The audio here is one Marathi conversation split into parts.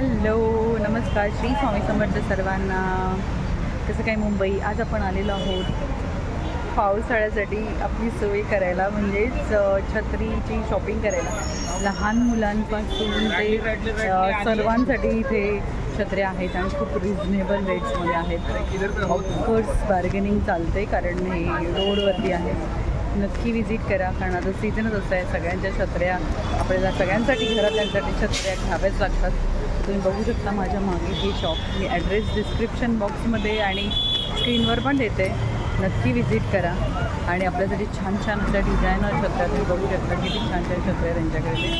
हॅलो नमस्कार. श्री स्वामी समर्थ सर्वांना. कसं काय मुंबई? आज आपण आलेलो आहोत पावसाळ्यासाठी आपली सोय करायला म्हणजेच छत्रीची शॉपिंग करायला. लहान मुलांपासून ते सर्वांसाठी इथे छत्र्या आहेत आणि खूप रिझनेबल रेट्समध्ये आहेत. ऑफकोर्स बार्गेनिंग चालते कारण हे रोडवरती आहे. नक्की व्हिजिट करा कारण आता सीझनच असं आहे सगळ्यांच्या छत्र्या आपल्याला सगळ्यांसाठी घरातल्यांसाठी छत्र्या घ्याव्याच लागतात. तुम्ही बघू शकता माझ्या मागे हे शॉप मी ॲड्रेस डिस्क्रिप्शन बॉक्समध्ये आणि स्क्रीनवर पण देते. नक्की विजिट करा. आणि आपल्यासाठी छान छान अशा डिझायनर छत्र्या तुम्ही बघू शकता. किती छान छान छत्र्या त्यांच्याकडे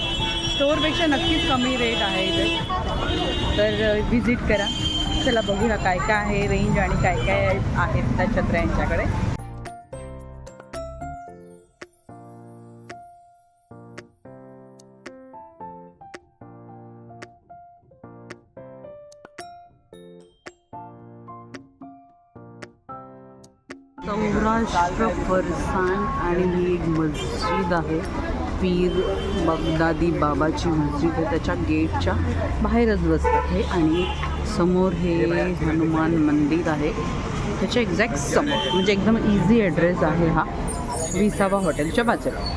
स्टोअरपेक्षा नक्कीच कमी रेट आहे इथे. तर विजिट करा. चला बघूया काय काय आहे रेंज आणि काय काय आहेत त्या छत्र्या यांच्याकडे. महाराष्ट्र फरसान आणि ही एक मस्जिद आहे. पीर बगदादी बाबाची मस्जिद आहे. त्याच्या गेटच्या बाहेरच बसतात हे आणि समोर हे हनुमान मंदिर आहे. त्याच्या एक्झॅक्ट समोर म्हणजे एकदम इझी ॲड्रेस आहे हा. विसावा हॉटेलच्या बाजूला.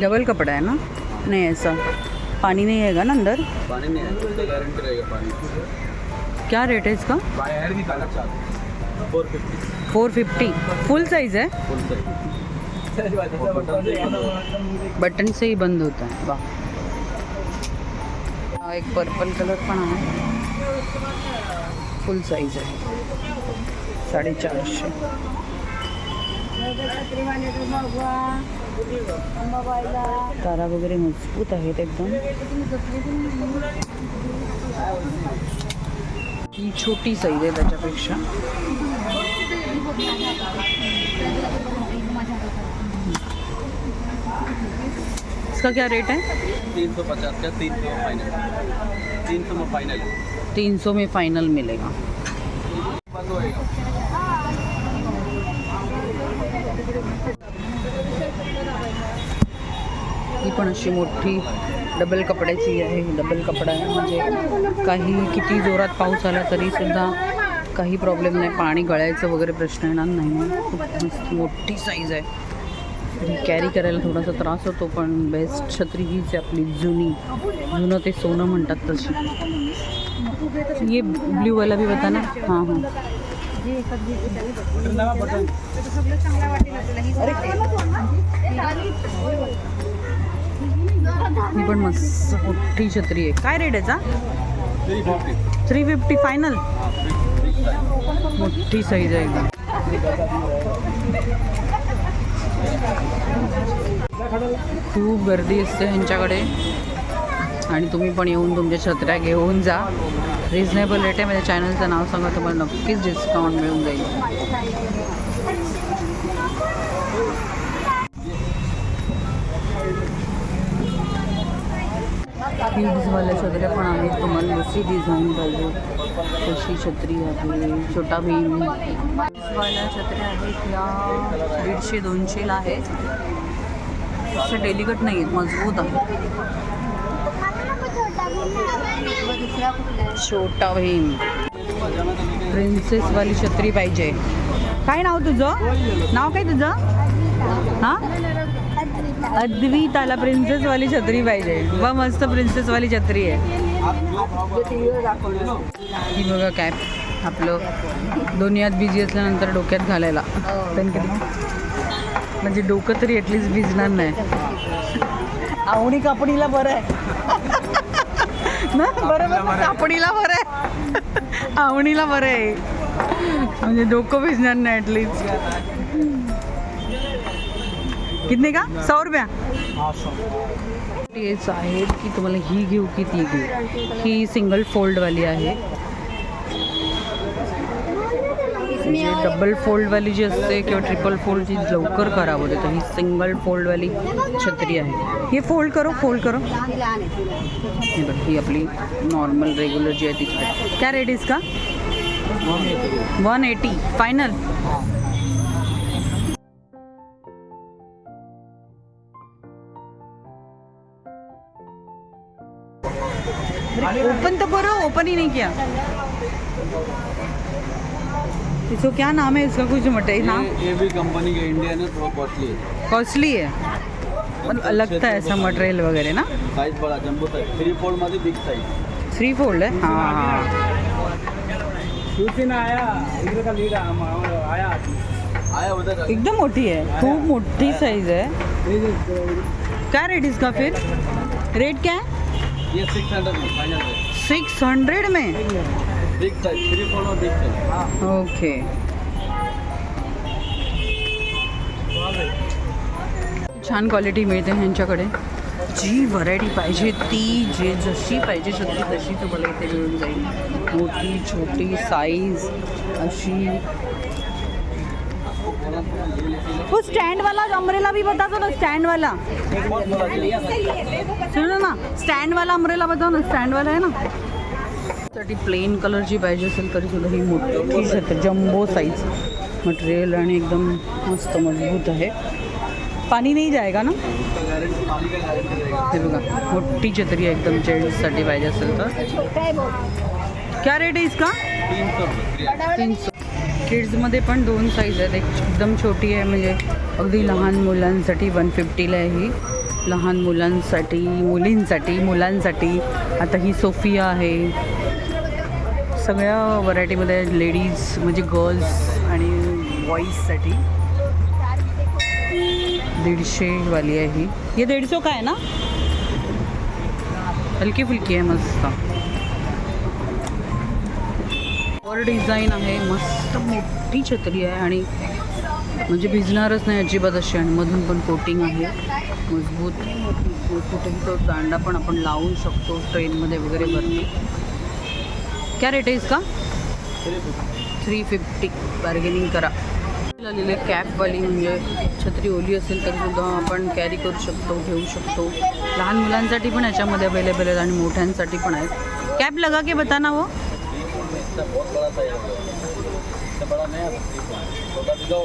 डबल कपड़ा आहे ना? नाही ऐसा पानी नहीं है ना अंदर? पानी नहीं है गारंटी रहेगा पानी। क्या रेट है इसका? बाहर भी काला चाहते four fifty four fifty full size है? फुल बटन से ही बंद होता है वाह। एक पर्पल कलर पण आहे फुल साईज आहे साडेचारशे तारा वगैरे मज़बूत आहेत एकदम. ही छोटी साईज आहे त्याच्यापेक्षा. इसका क्या रेट है तीन सौ पचास का तीन सौ फाइनल तीन सौ में फाइनल तीन सौ में फाइनल मिलेगा. ही पण अशी मोठी डबल कपड्याची आहे. डबल कपडा आहे. म्हणजे काही किती जोरात पाऊस आला तरी सुद्धा काही प्रॉब्लेम नाही. पाणी गळायचं वगैरे प्रश्न येणार नाही. खूप मस्त मोठी साईज आहे. कॅरी करायला थोडासा त्रास होतो पण बेस्ट छत्री हीच आहे आपली जुनी. जुनं ते सोनं म्हणतात तशी. ये ब्ल्यू वाला भी बता ना? हां हां. ही पण मस्त मोठी छत्री आहे. काय रेट याचा? Three fifty three fifty final मोठी साईज आहे. एकदम खूप गर्दी असते ह्यांच्याकडे आणि तुम्ही पण येऊन तुमच्या छत्र्या घेऊन जा. रिझनेबल रेट आहे. माझ्या चॅनलचं नाव सांगा तुम्हाला नक्कीच डिस्काउंट मिळून जाईल. किड्सवाल्या छत्र्या पण आहेत. तुम्हाला दुसरी डिझाईन पाहिजे. तशी छत्री आहे. छोटा भीम किड्सवाल्या छत्र्या आहेत या दीडशे दोनशेला आहेत तसं डेलिकट नाही आहेत मजबूत आहे. छोटा भीम प्रिन्सेसवाली छत्री पाहिजे. काय नाव तुझं? नाव काय तुझं? हां? अद्विताला प्रिन्सेसवाली छत्री पाहिजे. वा मस्त प्रिन्सेसवाली छत्री आहे. ही बघा कॅप आपलं दोन्हीत बिझी असल्यानंतर डोक्यात घालायला. पण म्हणजे डोकं तरी ॲटलिस्ट भिजणार नाही. आवणी कापणीला बरं आहे. ना? बरोबर. कापणीला बरं आहे. आवणीला बरं आहे. म्हणजे डोकं भिजणार नाही ॲटलिस्ट कितने का? सौ रुपया? तेच आहेत की तुम्हाला ही घेऊ की ती घेऊ ही सिंगल फोल्डवाली आहे। म्हणजे डबल फोल्डवाली जी असते किंवा ट्रिपल फोल्ड जी लवकर खराब होते तर ही सिंगल फोल्डवाली छत्री आहे. हे फोल्ड करो फोल्ड करो. हे बघ ही आपली नॉर्मल रेग्युलर जी आहे ती छत्री क्या रेट इसका? One eighty. फायनल ओपन तो करो ओपन ही नहीं किया. इसको क्या नाम है? इसका कुछ मटे नाम? ये भी कंपनी का इंडियन है थोड़ा कॉस्टली है। कॉस्टली है। मतलब लगता है ऐसा मटेरियल वगैरह ना? साइज बड़ा जम्बो साइज थ्री फोल्डमध्ये बिग साइज थ्री फोल्ड है? हाँ शिवसेना आया इकडे का लीड आया। आया उधर एकदम मोठी है खूप मोठी साइज है। क्या रेट इसका फिर? रेट क्या है? ये सिक्स हंड्रेड में फाइनल है सिक्स हंड्रेड में? बिग साइज़ थ्री फोल्ड और बिग साइज़ ओके। छान क्वालिटी मिळते ह्यांच्याकडे. जी व्हरायटी पाहिजे ती जे जशी पाहिजे छत्री तशी तुम्हाला इथे मिळून जाईल. मोठी छोटी साईज अशी वो स्टैंड वाला अम्ब्रेला भी बता दो ना स्टैंड वाला। सुनो ना स्टँड वाला अम्ब्रेला बताओ ना स्टँड वाला आहे ना? साठी प्लेन कलरची पाहिजे असेल तरी सुद्धा ही मोठी छत्री जम्बो साईज मटेरियल आणि एकदम मस्त मजबूत आहे. पाणी नाही जाएगा ना? हे बघा मोठी छत्री आहे एकदम जेंट्ससाठी पाहिजे असेल तर. क्या रेट आहे इसका? तीन तीन सौ किड्समध्ये पण दोन साईज आहेत. एक एकदम छोटी आहे म्हणजे अगदी लहान मुलांसाठी वन फिफ्टीला आहे ही. लहान मुलांसाठी मुलींसाठी मुलांसाठी. आता ही सोफिया आहे. सगळ्या व्हरायटीमध्ये लेडीज म्हणजे गर्ल्स आणि बॉईजसाठी दीडशेवाली आहे ही दीडशे काय आहे ना? हलकी फुलकी आहे मस्त. वर डिझाईन आहे मस्त मोठी छत्री आहे आणि म्हणजे भिजणारच नाही अजिबात अशी आणि मधून पण कोटिंग आहे. मजबूत कुठेही तो दांडा पण आपण लावू शकतो ट्रेनमध्ये वगैरे भरती क्या रेट आहे इसका? थ्री फिफ्टी बार्गेनिंग करा. आलेले कॅपवाली म्हणजे छत्री ओली असेल तरी सुद्धा आपण कॅरी करू शकतो घेऊ शकतो. लहान मुलांसाठी पण याच्यामध्ये अवेलेबल आहेत आणि मोठ्यांसाठी पण आहेत. कॅप लगा के बताना हो इसका बहुत बड़ा साइज है इससे बड़ा नहीं छोटा दिखाओ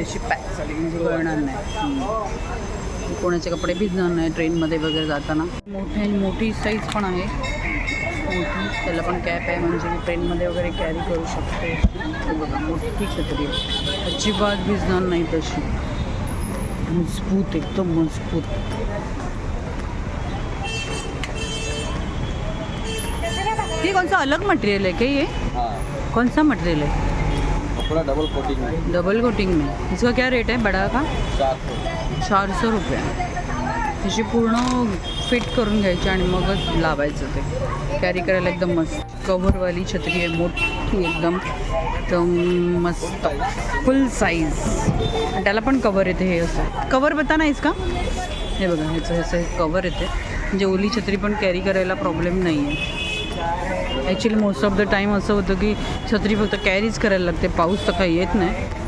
अशी पॅक झाली म्हणजे कळणार नाही. कोणाचे कपडे भिजणार नाही ट्रेनमध्ये वगैरे जाताना. मोठे मोठी साईज पण आहे. मोठी. त्याला पण कॅप आहे म्हणजे मी ट्रेनमध्ये वगैरे कॅरी करू शकते. बघा मोठी छत्री. अजिबात भिजणार नाही तशी. मजबूत एकदम मजबूत. ये कौन सा अलग मटेरियल है क्या ये हाँ. कौन सा मटेरियल है कपड़ा डबल कोटिंग में डबल कोटिंग में इसका क्या रेट है बड़ा का? चार सौ रुपये. अशी पूर्ण फिट करून घ्यायची आणि मगच लावायचं ते. कॅरी करायला एकदम मस्त. कव्हरवाली छत्री आहे मोठी एकदम. एकदम मस्त. फुल साईज आणि त्याला पण कवर येते हे असं. कवर बता ना इसका हे बघा ह्याचं ह्याचं कवर येते. म्हणजे ओली छत्री पण कॅरी करायला प्रॉब्लेम नाही आहे actually most of the time असं होतं की छत्री फक्त कॅरीच करायला लागते. पाऊस तर काही येत नाही.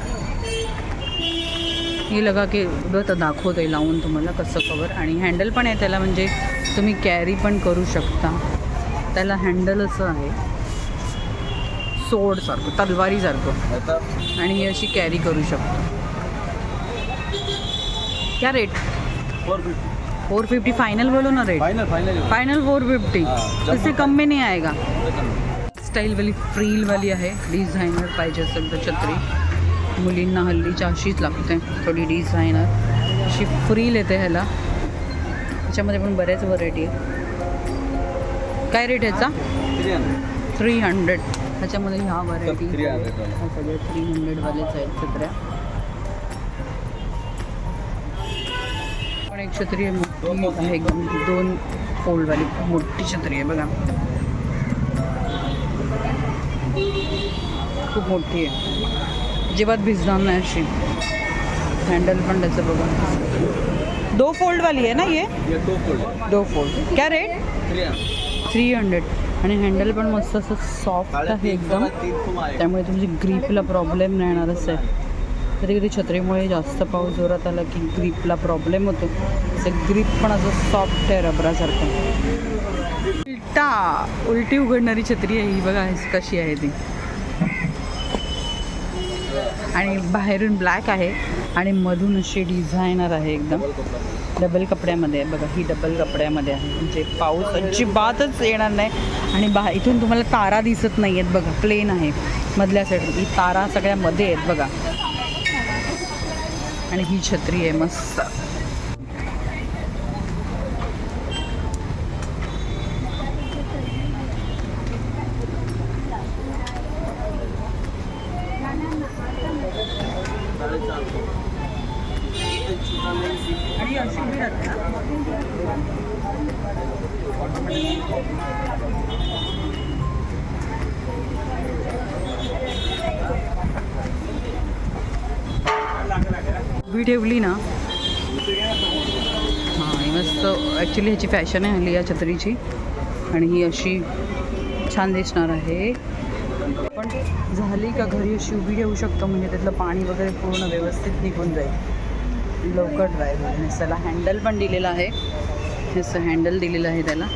हे लगा की आता तर दाखवते लावून तुम्हाला कसं कवर आणि हँडल पण आहे त्याला म्हणजे तुम्ही कॅरी पण करू शकता. त्याला हँडल असं आहे. सोडसारखं तलवारीसारखं आणि ही अशी कॅरी करू शकतो. क्या रेट फोर फिफ्टी फाइनल बोलो ना rate final final final four fifty इससे कम में नहीं आएगा. स्टाईलवाली फ्रीलवाली आहे. डिझायनर पाहिजे असेल तर छत्री. मुलींना हल्लीच्या अशीच लागते. थोडी डिझायनर अशी फ्रील येते ह्याला. त्याच्यामध्ये पण बऱ्याच व्हरायटी आहे काय रेट ह्याचा थ्री हंड्रेड ह्याच्यामध्ये ह्या व्हरायटी 300 वाल्या. ह्या सगळ्या थ्री हंड्रेडवालेच आहेत छत्र्या पण एक छत्री आहे मोठी. आहे एकदम दोन फोल्डवाली मोठी छत्री आहे बघा. खूप मोठी आहे. अजिबात भिजणार नाही अशी. हँडल पण त्याचं बघा. दो फोल्ड वाली आहे ना ये दो फोल्ड. क्या रेट थ्री हंड्रेड. आणि हँडल पण मस्त असं सॉफ्ट आहे एकदम. त्यामुळे तुमची ग्रीपला प्रॉब्लेम नाही येणारच आहे. कधी कधी छत्रीमुळे जास्त पाऊस जोरात आला की ग्रीपला प्रॉब्लेम होतो. त्याचं ग्रीप पण असं सॉफ्ट आहे रबरासारखं. उलटा उलटी उघडणारी छत्री आहे ही बघा कशी आहे ती. आणि बाहेरून ब्लॅक आहे आणि मधून अशी डिझायनर आहे एकदम. डबल कपड्यामध्ये आहे बघा ही डबल कपड्यामध्ये आहे. म्हणजे पाऊस अजिबातच येणार नाही. आणि बा इथून तुम्हाला तारा दिसत नाही आहेत बघा प्लेन आहे. मधल्या साईड ही तारा सगळ्यामध्ये आहेत बघा. आणि ही छत्री आहे मस्त. उभी ठेवली ना. हां मस्त. ॲक्च्युली ह्याची फॅशन आहे हल्ली या छत्रीची. आणि ही अशी छान दिसणार आहे. पण झाली का घरी अशी उभी ठेवू शकतो म्हणजे त्यातलं पाणी वगैरे पूर्ण व्यवस्थित निघून जाईल. लवकर ड्राय होईल. त्याला हँडल पण दिलेलं आहे. असं हँडल दिलेलं आहे त्याला.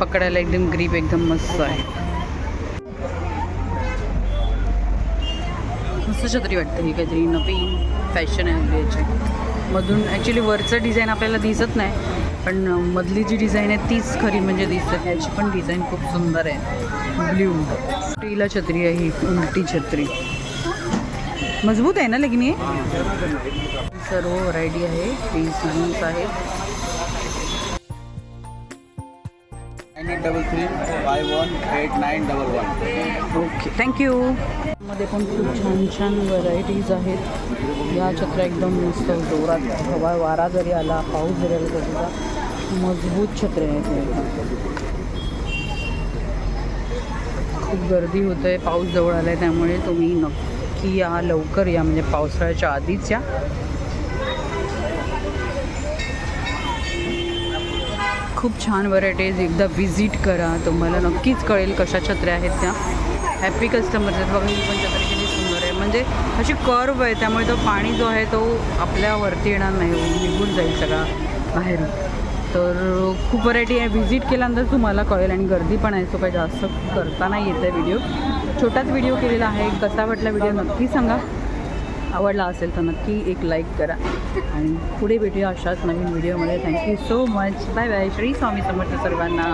पकडायला एकदम ग्रीप एकदम मस्त आहे. मस्त छत्री वाटते ही काहीतरी नवीन फॅशन आहे याची मधून ॲक्च्युली वरचं डिझाईन आपल्याला दिसत नाही पण मधली जी डिझाईन आहे तीच खरी म्हणजे दिसते. ह्याची पण डिझाईन खूप सुंदर आहे. ब्ल्यू स्टीला छत्री आहे ही उलटी छत्री. मजबूत आहे ना लेकिन हे? सर्व व्हरायटी आहे आहेत. Nine eight double three five one eight nine double one okay thank you मध्ये पण खूप छान छान व्हरायटीज आहेत. या छत्र्या एकदम मस्त जोरात हवा वारा जरी आला पाऊस जरी आला तरी सुद्धा मजबूत छत्रे आहेत खूप गर्दी होत आहे पाऊस जवळ आला आहे त्यामुळे तुम्ही नक्की या लवकर या म्हणजे पावसाळ्याच्या आधीच या. खूप छान व्हरायटीज एकदा व्हिजिट करा. तुम्हाला नक्कीच कळेल कशा छत्र्या आहेत त्या. हॅपी कस्टमर्स आहेत. बघा ही पण त्या किती सुंदर आहे. म्हणजे अशी कर्व आहे त्यामुळे तो पाणी जो आहे तो आपल्यावरती येणार नाही. निघून जाईल सगळा बाहेरून. तर खूप व्हरायटी आहे. व्हिजिट केल्यानंतर तुम्हाला कळेल आणि गर्दी पण आहे. सो काही जास्त करता नाही येत आहे व्हिडिओ छोटाच व्हिडिओ केलेला आहे. कसा वाटला व्हिडिओ नक्की सांगा. आवडला असेल तर नक्की एक लाईक करा. आणि पुढे भेटूया अशाच नवीन व्हिडिओमध्ये thank you so much bye bye Shri Swami Samarth सर्वांना.